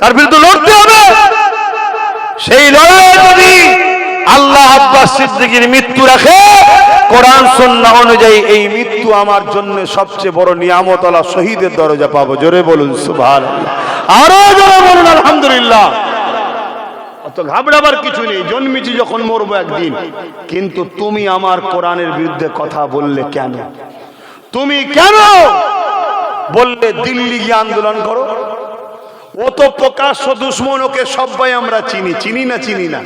তার বিরুদ্ধে লড়তে হবে। সেই লড়াই যদি আল্লাহ আব্বাস সিদ্দিকীর মৃত্যু রাখে, কোরআন সন্না অনুযায়ী এই মৃত্যু আমার জন্য সবচেয়ে বড় নিয়ামতলা শহীদের দরজা পাবো। জোরে বলুন সুভান আরও জোরে বলুন, আলহামদুলিল্লাহ। অত ঘাবড়াবার কিছু নেই, জন্মেছি যখন মরবো একদিন। কিন্তু তুমি আমার কোরআনের বিরুদ্ধে কথা বললে কেন? তুমি কেন বললে দিল্লি গিয়ে আন্দোলন করো? ও তো প্রকাশ্য দুশ্মন ওকে সবাই আমরা চিনি। চিনি না চিনি না?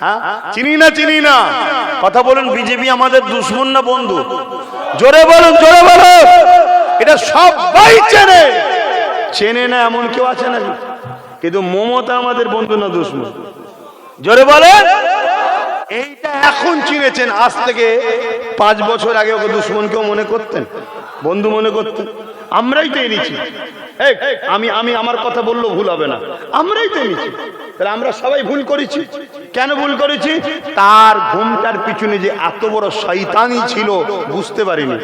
হ্যাঁ? চিনি না চিনি না? কথা বলুন, বিজেপি আমাদের দুশ্মন না বন্ধু? জোরে বলুন জোরে বলুন। এটা সবাই চেনে। চেনে না এমন কেউ আছে নাকি? কিন্তু মমতা আমাদের বন্ধু না দুশ্মন? জোরে বলেন। এইটা এখন চিনেছেন, আজ থেকে পাঁচ বছর আগে ওকে দুশ্মন কেউ মনে করতেন? বন্ধু মনে করতেন? আমরাই তো এনেছি। আমি আমি আমার কথা বললেও ভুল হবে না। আমরাই তো এনেছি। তাহলে আমরা সবাই ভুল করেছি। কেন ভুল করেছি? তার ঘুমটার পিছনে যে এত বড় শয়তানি ছিল, বুঝতে পারিনি।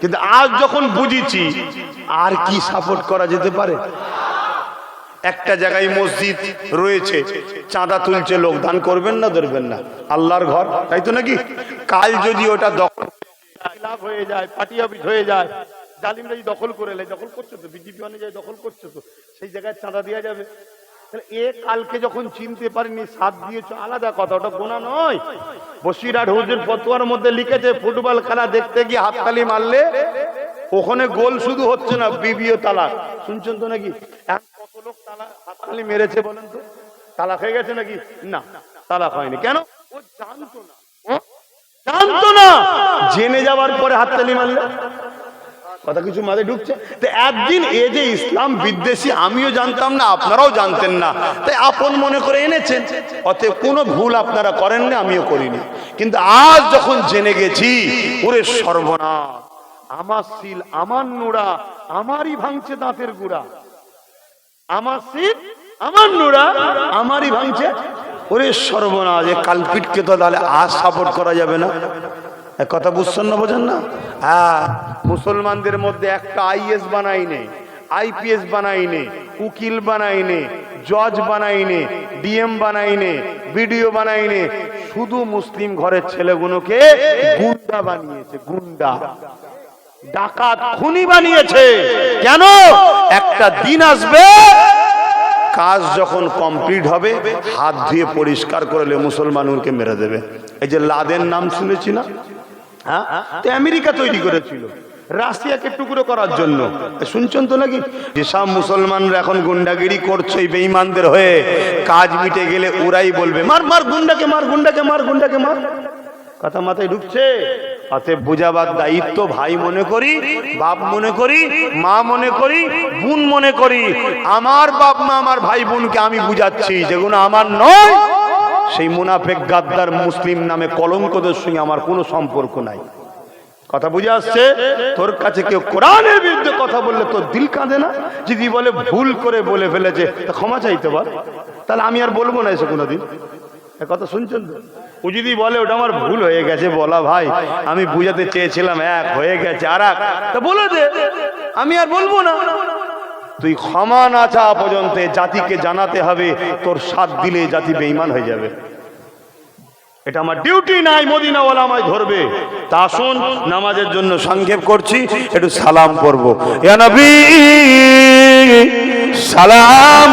কিন্তু আজ যখন বুঝেছি, আর কি সাপোর্ট করা যেতে পারে? একটা জায়গায় মসজিদ রয়েছে, চাঁদা তুলছে, লোক দান করবেন না, ধরবেন না। আল্লাহর ঘর, তাই তো নাকি? কাল যদি ওটা দখল হয়ে যায় পার্টি অফিস হয়ে যায় জালিমরা যদি দখল করে নেয়, দখল করছে তো, বিজেপি অনুযায়ী দখল করছে তো, সেই জায়গায় চাঁদা দেওয়া যাবে। তাহলে এ কালকে যখন চিনতে পারিনি সাথ দিয়েছ, আলাদা কথা, ওটা গোনা নয়। বসিরহাট হুজুর ফতোয়ার মধ্যে লিখেছে, ফুটবল খেলা দেখতে গিয়ে হাততালি মারলে ওখানে গোল শুধু হচ্ছে না, বিবিও তালাক শুনছেন তো নাকি? কত লোক তালা, হাততালি মেরেছে বলেন তো? তালাক হয়ে গেছে নাকি? না তালাক হয়নি কেন? ও জানতো না। জানতো না! জেনে যাওয়ার পরে হাততালি মারলে। কথা কিছু মাথায় ঢুকছে। তো একদিন এ যে ইসলাম বিদ্বেষী, আমিও জানতাম না, আপনারাও জানতেন না। তাই আপন মনে করে এনেছেন। অতএব কোনো ভুল আপনারা করেন না, আমিও করিনি। কিন্তু আজ যখন জেনে গেছি, ওরে সর্বনাশ। আমার শিল, আমার নোড়া, আমারই ভাঙছে দাঁতের গুড়া। আমার শিল, আমার নোড়া, আমারই ভাঙছে। ওরে সর্বনাশ, এ কালপিটকে তো তাহলে আজ সাপোর্ট করা যাবে না। কথা বুঝছেন না বোঝেন না? হ্যাঁ মুসলমানদের মধ্যে একটা আইএস বানাইনে আইপিএস বানাইনে উকিল বানাইনে জজ বানাইনে ডিএম বানাইনে বিডিও বানাইনে শুধু মুসলিম ঘরের ছেলেগুলোকে গুন্ডা বানিয়েছে গুন্ডা। ডাকাত খুনি বানিয়েছে। কেন? একটা দিন আসবে কাজ যখন কমপ্লিট হবে হাত ধুয়ে পরিষ্কার করলে মুসলমানকে মেরে দেবে। এই যে লাদেন নাম শুনেছি না? তো আমেরিকা তৈরি করেছিল। রাশিয়াকে টুকরো করার জন্য। শুনছেন তো নাকি? যেসব মুসলমানরা এখন গুন্ডাগিরি করছে এই বেঈমানদের হয়ে, কাজ মিটে গেলে ওরাই বলবে, মার মার গুন্ডাকে মার গুন্ডাকে মার গুন্ডাকে, মার। কথা মাথায় ঢুকছে। অতএব বুঝাবার দায়িত্ব ভাই মনে করি, বাপ মনে করি, মা মনে করি, বোন মনে করি। আমার বাপ মা, আমার ভাই বোনকে আমি বুঝাচ্ছি, যেগুলো আমার নয়। সেই মুনাফেক গাদ্দার মুসলিম নামে কলঙ্কদের সঙ্গে আমার কোনো সম্পর্ক নাই। কথা বুঝে আসছে? তোর কাছে কেউ কোরআনের বিরুদ্ধে কথা বললে তোর দিল কাঁদে না? যদি বলে ভুল করে বলে ফেলেছে, তা ক্ষমা চাইতে পার। তাহলে আমি আর বলব না এসে কোনোদিন। কথা শুনছেন তো? ও যদি বলে, ওটা আমার ভুল হয়ে গেছে, বলা ভাই, আমি বুঝাতে চেয়েছিলাম, এক হয়ে গেছে আর এক তা বলে দে। আমি আর বলব না। তুই ক্ষমা না চাওয়া পর্যন্ত জাতিকে জানাতে হবে, তোর সাথ দিলে জাতি বেইমান হয়ে যাবে। এটা আমার ডিউটি নাই মদিনাওয়ালা আমায় ধরবে। তা আসুন নামাজের জন্য সংক্ষেপ করছি, একটু সালাম করব সালাম।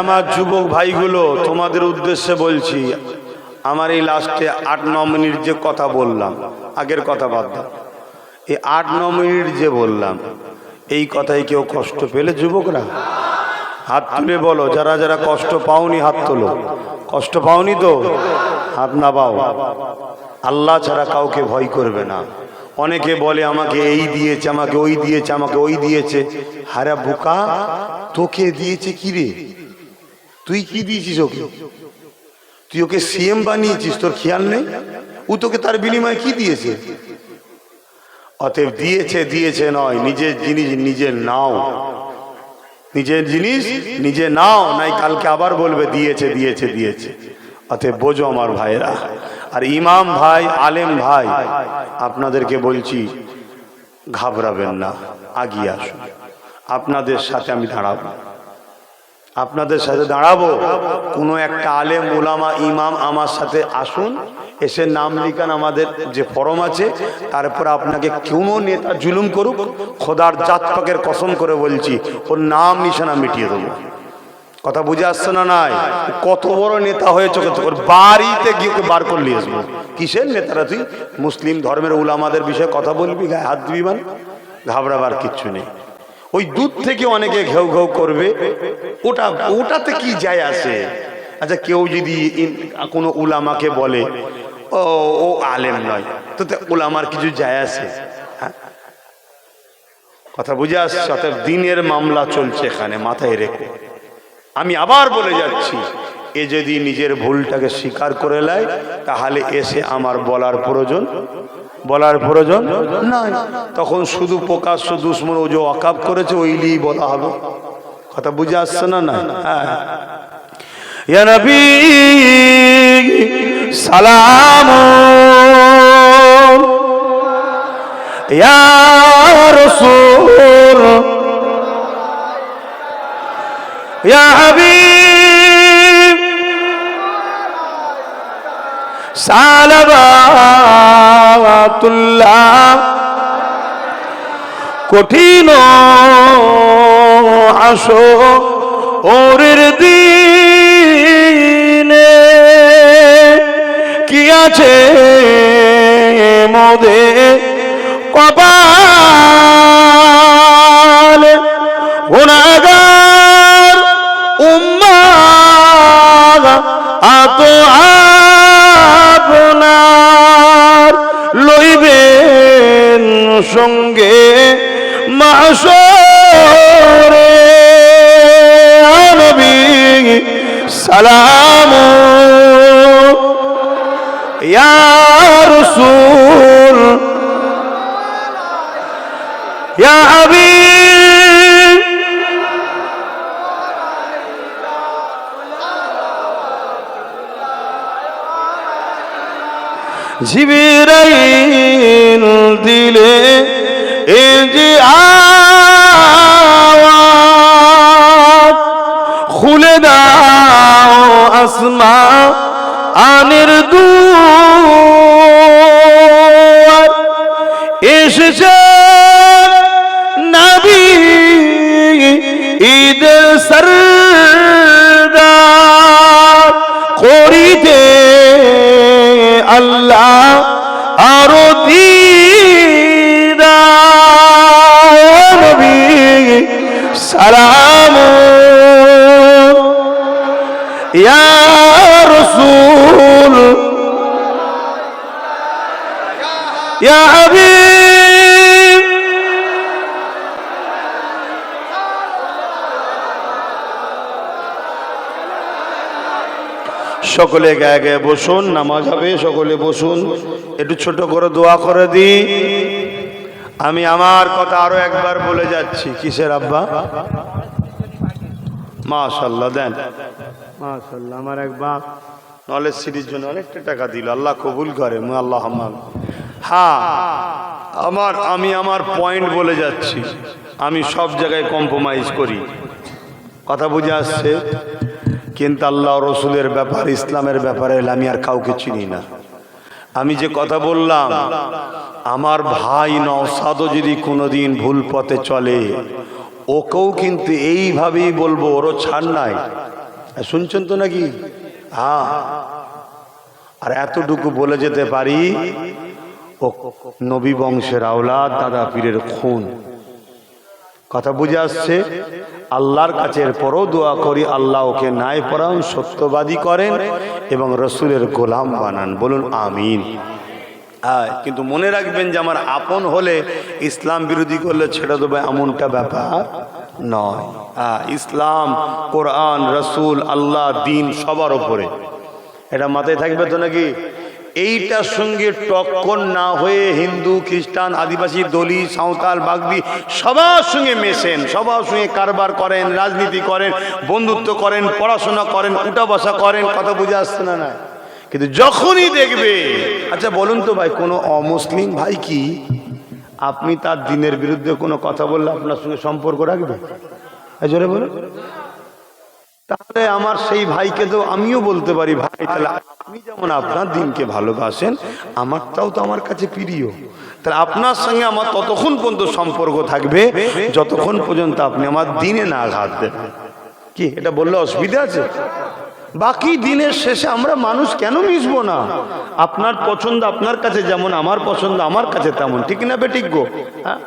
আমার যুবক ভাইগুলো, তোমাদের উদ্দেশ্যে বলছি, আমার এই লাস্টে আট, ন মিনিট যে কথা বললাম, আগের কথা বাদ এই আট, ন মিনিট যে বললাম, এই কথায় কেউ কষ্ট পেলে যুবকরা? হাত তুলে বলো, যারা যারা কষ্ট পাওনি হাত তোলো। কষ্ট পাওনি তো? হাত না পাও আল্লাহ ছাড়া কাউকে ভয় করবে না। অনেকে বলে, আমাকে এই দিয়েছে, আমাকে ওই দিয়েছে, আমাকে ওই দিয়েছে। হারা বোকা, তোকে দিয়েছে কি রে? তুই কি দিয়েছিস ওকে? তুই ওকে সিএম বানিয়েছিস, তোর খেয়াল নেই? ও তোকে তার বিনিময়ে কি দিয়েছে? অতএব দিয়েছে দিয়েছে নয়, নিজের জিনিস নিজে নাও। নিজের জিনিস নিজে নাও, নাই কালকে আবার বলবে দিয়েছে দিয়েছে দিয়েছে। অতএব বোঝো আমার ভাইরা আর ইমাম ভাই, আলেম ভাই, আপনাদেরকে বলছি, ঘাবড়াবেন না, আগিয়ে আসুন। আপনাদের সাথে আমি দাঁড়াবো। আপনাদের সাথে দাঁড়াবো। কোনো একটা আলেম ওলামা ইমাম আমার সাথে আসুন, এসে নাম লিখান আমাদের যে ফরম আছে, তারপর আপনাকে কোনো নেতা জুলুম করুক, খোদার জাত পাকের কসম করে বলছি, ওর নাম নিশানা মিটিয়ে দেবো। কথা বুঝে আসছে না নাই? কত বড় নেতা হয়েছে ওর বাড়িতে গিয়ে বার করে নিয়ে আসব। কিসের নেতারা তুই? মুসলিম ধর্মের উলামাদের বিষয়ে কথা বলবি, গায়ে হাত দিবি মানে? ঘাবড়াবার কিচ্ছু নেই। ওই দুধ থেকে অনেকে ঘেউ ঘেউ করবে। ওটা ওটাতে কি যায় আসে? আচ্ছা কেউ যদি কোনো উলামাকে বলে, ও ও আলেম নয়। তো উলামার কিছু যায় আসে। হ্যাঁ? কথা বুঝে আসছে দিনের মামলা চলছে এখানে, মাথায় রেখে। আমি আবার বলে যাচ্ছি এ যদি নিজের ভুলটাকে স্বীকার করে নেয়, তাহলে এসে আমার বলার প্রয়োজন। বলার প্রয়োজন নাই তখন শুধু প্রকাশ্য দুশ্মন ও যে অকাপ করেছে ওই নিয়েই বলা হবে। কথা বুঝে আসছে না না হ্যাঁ। সালাম রসুল সালাবাতুল্লাহ কঠিন আসো ওরের দিনে। কি আছে মোদে কপাল? গুণাগার উম্মা আত আপনার লইবেন সঙ্গে মাসরে নবী সালাম। ইয়া রাসূল জিবিরাইল দিলে এ যে আওয়াজ আল্লাহ আরও সকলে গায়ে গায়ে বসুন, নামাজ হবে, সকলে বসুন। একটু ছোট করে দোয়া করে দি আমি আমার কথা আরও একবার বলে যাচ্ছি। কিসের আব্বা? মাশাল্লাহ দেন। মাশাল্লাহ আমার এক বাপ নলেজ সিটির জন্য অনেকটা টাকা দিল। আল্লাহ কবুল করে, মু আল্লাহ হ্যাঁ আমার, আমি আমার পয়েন্ট বলে যাচ্ছি। আমি সব জায়গায় কম্প্রোমাইজ করি। কথা বুঝে আসছে? কিন্তু আল্লাহ রসুলের ব্যাপার, ইসলামের ব্যাপারে আমি আর কাউকে চিনি না। আমি যে কথা বললাম, আমার ভাই নওসাদও যদি কোনোদিন ভুল পথে চলে, ওকেও কিন্তু এইভাবেই বলব, ওরও ছাড় নাই। শুনছেন তো নাকি? হ্যাঁ। আর এতটুকু বলে যেতে পারি, ও নবী বংশের আওলাদ, দাদা পীরের খুন। কথা বুঝে আসছে। আল্লাহর কাছে এরপরও দোয়া করি, আল্লাহ ওকে ন্যায় পরায়ণ সত্যবাদী করেন এবং রসুলের গোলাম বানান। বলুন, আমিন। কিন্তু মনে রাখবেন যে আমার আপন হলে ইসলাম বিরোধী করলে ছেড়ে দেবে এমনটা ব্যাপার নয়। ইসলাম, কোরআন, রসুল, আল্লাহ, দিন সবার ওপরে এটা মাথায় থাকবে তো নাকি? এইটার সঙ্গে টক্কর না হয়ে হিন্দু, খ্রিস্টান, আদিবাসী, দলি, সাঁওতাল, বাগদি সবার সঙ্গে মেশেন, সবার সঙ্গে কারবার করেন, রাজনীতি করেন, বন্ধুত্ব করেন, পড়াশোনা করেন, উঠা বসা করেন, কথা বুঝে আসছে না না। কিন্তু যখনই দেখবে আচ্ছা বলুন তো ভাই, কোনো অমুসলিম ভাই কি আপনি তার দিনের বিরুদ্ধে কোনো কথা বললে আপনার সঙ্গে সম্পর্ক রাখবে? জোরে বলুন। তাহলে আমার সেই ভাইকে তো আমিও বলতে পারি, ভাই, তাহলে আপনি যেমন আপনার দিনকে ভালোবাসেন, আমারটাও তো আমার কাছে প্রিয়। তাহলে আপনার সঙ্গে আমার ততক্ষণ পর্যন্ত সম্পর্ক থাকবে, যতক্ষণ পর্যন্ত আপনি আমার দিনে না আঘাত দেবেন কি, এটা বললে অসুবিধা আছে? বাকি দিনের শেষে আমরা মানুষ কেন মিশবো না? আপনার পছন্দ আপনার কাছে যেমন, আমার পছন্দ আমার কাছে তেমন, ঠিক না বেঠিক গো? হ্যাঁ?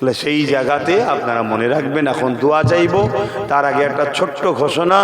তাহলে সেই জায়গাতে আপনারা মনে রাখবেন এখন দোয়া চাইব। তার আগে একটা ছোট্ট ঘোষণা।